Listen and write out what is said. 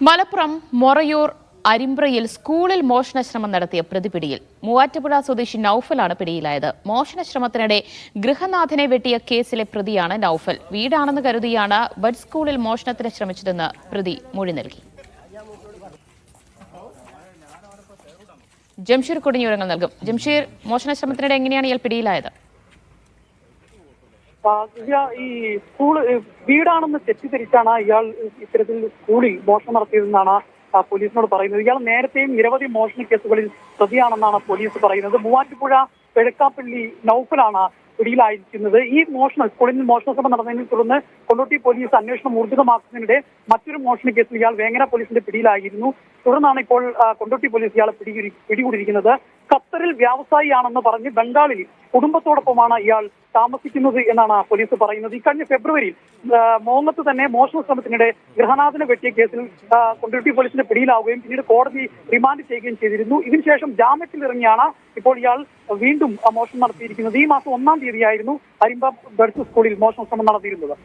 മലപ്പുറം മൊറയൂർ അരിമ്പ്രയിൽ സ്കൂളിൽ മോഷണശ്രമം നടത്തിയ പ്രതി പിടിയിൽ മൂവാറ്റുപുഴ സ്വദേശി നൌഫലാണ് പിടിയിലായത്. മോഷണശ്രമത്തിനിടെ ഗൃഹനാഥനെ വെട്ടിയ കേസിലെ പ്രതിയാണ് നൌഫൽ. വീടാണെന്ന് കരുതിയാണ് ബഡ് സ്കൂളിൽ മോഷണത്തിന് ശ്രമിച്ചതെന്ന് പ്രതി മൊഴി നൽകി. ജംഷീർ കൊടിഞ്ഞൂരങ്ങൾ നൽകും. ജംഷീർ മോഷണശ്രമത്തിനിടെ എങ്ങനെയാണ് ഇയാൾ പിടിയിലായത്? ദിവ്യ, ഈ സ്കൂൾ വീടാണെന്ന് തെറ്റിദ്ധരിച്ചാണ് ഇയാൾ ഇത്തരത്തിൽ സ്കൂളിൽ മോഷണം നടത്തിയതെന്നാണ് പോലീസിനോട് പറയുന്നത്. ഇയാൾ നേരത്തെയും നിരവധി മോഷണ കേസുകളിൽ പ്രതിയാണെന്നാണ് പോലീസ് പറയുന്നത്. മൂവാറ്റുപുഴ പെഴുക്കാപ്പള്ളി നൌഫലാണ് പിടിയിലായിരിക്കുന്നത്. ഈ മോഷണം സ്കൂളിൽ നിന്ന് മോഷണ ശ്രമം നടന്നതിനെ തുടർന്ന് കൊണ്ടോട്ടി പോലീസ് അന്വേഷണം ഊർജിതമാക്കുന്നതിനിടെ മറ്റൊരു മോഷണ കേസിൽ ഇയാൾ വേങ്ങര പോലീസിന്റെ പിടിയിലായിരുന്നു. തുടർന്നാണ് ഇപ്പോൾ കൊണ്ടോട്ടി പോലീസ് ഇയാളെ പിടികൂടി പിടികൂടിയിരിക്കുന്നത്. ഖത്തറിൽ വ്യാവസായിയാണെന്ന് പറഞ്ഞ് ബംഗാളിൽ കുടുംബത്തോടൊപ്പമാണ് ഇയാൾ താമസിക്കുന്നത് എന്നാണ് പോലീസ് പറയുന്നത്. ഇക്കഴിഞ്ഞ ഫെബ്രുവരിയിൽ മോങ്ങത്ത് തന്നെ മോഷണ ശ്രമത്തിനിടെ ഗൃഹനാഥനെ വെട്ടിയ കേസിൽ കൊണ്ടോട്ടി പോലീസിന്റെ പിടിയിലാവുകയും പിന്നീട് കോടതി റിമാൻഡ് ചെയ്യുകയും ചെയ്തിരുന്നു. ഇതിനുശേഷം ജാമ്യത്തിൽ ഇറങ്ങിയാണ് ഇപ്പോൾ ഇയാൾ വീണ്ടും മോഷണം നടത്തിയിരിക്കുന്നത്. ഈ മാസം ഒന്നാം തീയതിയായിരുന്നു അരിമ്പ ഗഡ്സ് സ്കൂളിൽ മോഷണ ശ്രമം നടത്തിയിരുന്നത്.